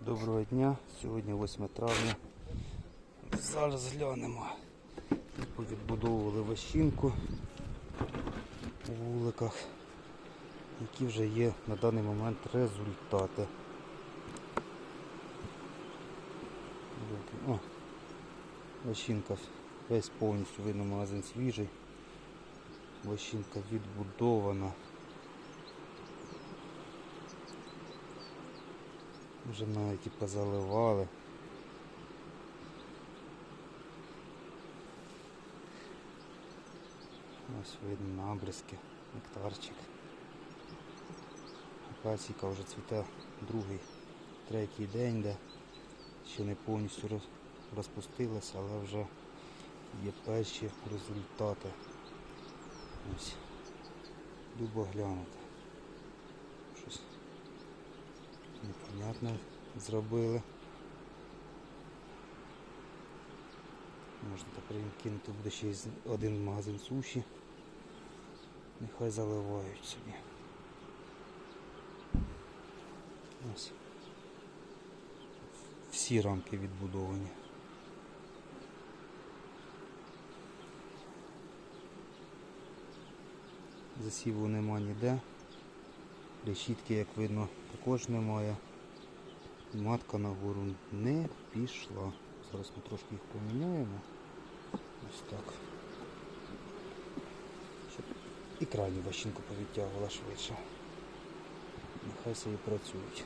Доброго дня, сьогодні 8 травня. Зараз глянемо. Відбудовували вощинку у вуликах, які вже є на даний момент результати. О, вощинка весь повністю видно магазин свіжий. Вощинка відбудована. Вже навіть і позаливали. Ось видно набризки, нектарчик. Акаційка вже цвіте другий, третій день, де ще не повністю розпустилася, але вже є перші результати. Ось. Любо глянути. Непонятне зробили. Можна тепер кинути буде ще один магазин суші. Нехай заливають собі. Ось. Всі рамки відбудовані. Засіву нема ніде. Решітки, як видно, також немає. Матка на гору не пішла. Зараз ми трошки їх поміняємо. Ось так. Щоб і крайню ващинку повідтягувала швидше. Нехай собі працюють.